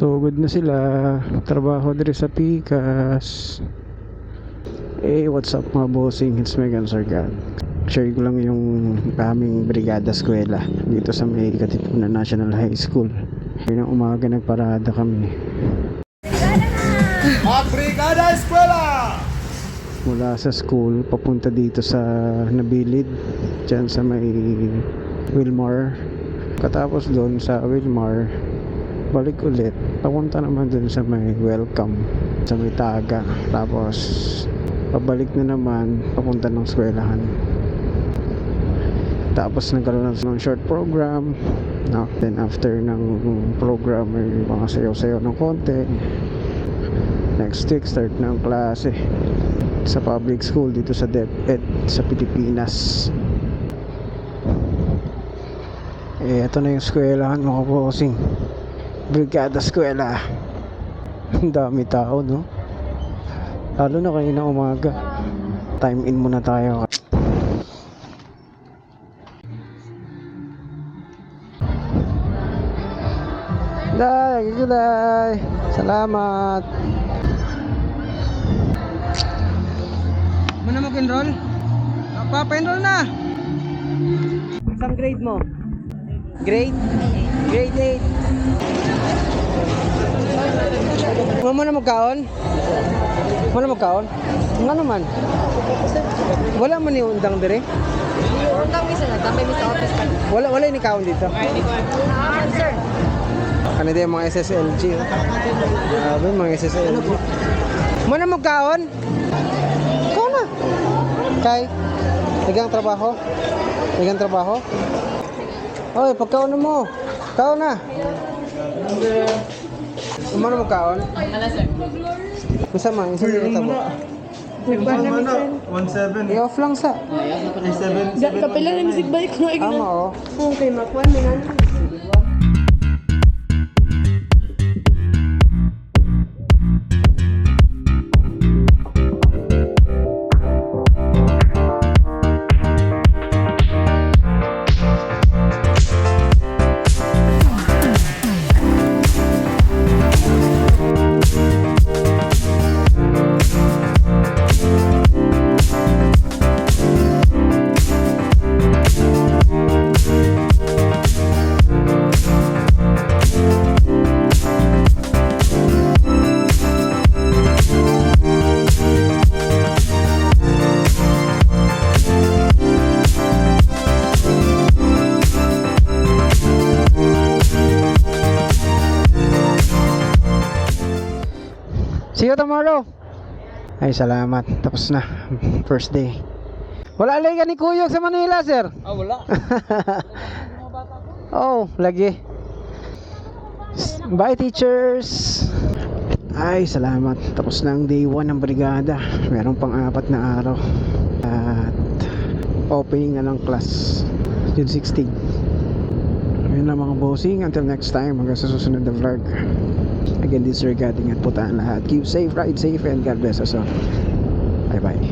So good na sila. Trabaho diri sa Pikas. Eh, what's up mga bossing? It's Megan Sargan. Share ko lang yung aming brigada eskwela dito sa may Katipunan National High School. Yun ang umaga nagparada kami. Brigada Eskwela! Mula sa school, papunta dito sa Nabilid. Diyan sa may Wilmar. Katapos doon sa Wilmar, balik ulit. Papunta naman doon sa may Welcome. Sa may Taga. Tapos, pabalik na naman, papunta ng eskwelahan. Tapos nagkaroon ng short program. No? Then after ng program, may mga sayaw-sayaw ng konti. Next week, start ng klase sa public school dito sa DepEd sa Pilipinas. Eh, ito na yung eskwelahan mga bossing. Brigada Eskwela. Ang dami tao, no? Lalo na kanina umaga. Time in muna tayo. Day, day. Salamat. Mo na mag-enroll? Papa-enroll na! Isang grade mo? Grade? Grade 8. Mo mo na magkaon? Mo na magkaon? Nga naman. Wala man ni undang dire? Undang misa na, tambay misa office pa. Wala wala ni kaon dito. Naaman, sir. Ano din mga SSLG? Grabe mga SSLG. Mo na magkaon? Ikaw na. Kay, nagang trabaho? Nagang trabaho? Oy, pagkaon mo. Kaon na. Mo na magkaon? Ala, sir. Isa man, isa man tabo. Ano? 1-7. I-off lang sa. 7 Kapila na music bike ko. Ama oh. Okay, makuha mo na. See you tomorrow. Ay, salamat. Tapos na. First day. Wala alay ka ni Kuyog sa Manila, sir. Ah, wala. oh, lagi. Bye, teachers. Ay, salamat. Tapos na ang day 1 ng brigada. Meron pang apat na araw. At opening na ng class. June 16. Ayun lang mga bossing. Until next time, hanggang sa susunod na vlog again, this is your God. Ingat po lahat. Keep safe, ride safe, and God bless us all. Bye-bye.